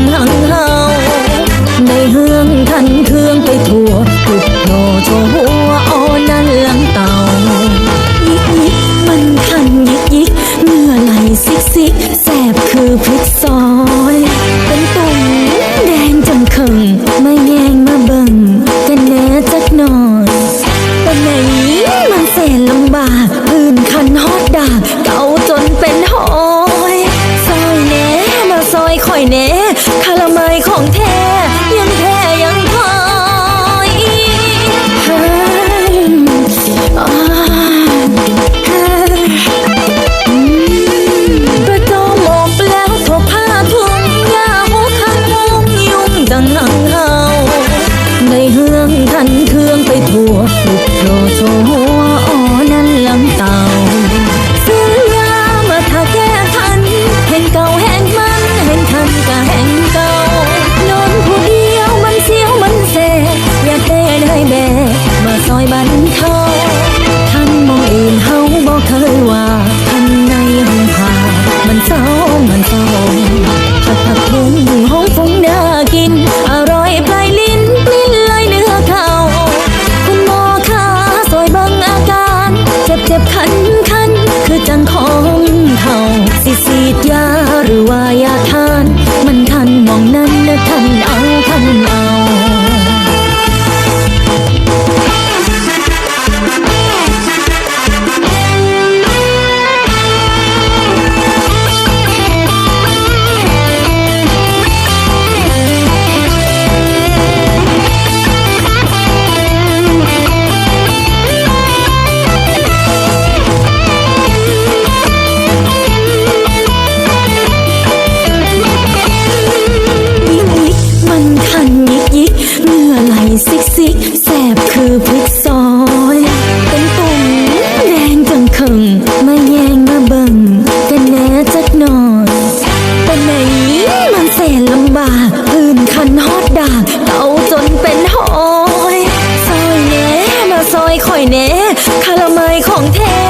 งหลังเฮาในเฮืองทันเครื่องไปทั่วกุบโนโชหัวอ่อนนั่นหลังเต่ายิกยิกมันทันยิกยิกเมื่อไหลซิกซิก ข่อยแน่คาราไมของแท้ยังแท้ยังคอยประตอมอบแล้วทกผ้าทุ่งยาหูวคันยุงยุ่งดังหังเฮาในเฮืองทันเครื่องไปทั่วลุกโลโซ ยิกยิกเหงื่อไหลซิกซิกแสบคือพริกซอย เป็นตุ่มแดงจังขึงมาแยงมาเบิงกันแน่จักหน่อยเป็นไหนมันแสนลำบากพื้นคันฮอดด่างเตาจนเป็นหอยซอยแน่มาซอยคอยแน่คาราไมของแท้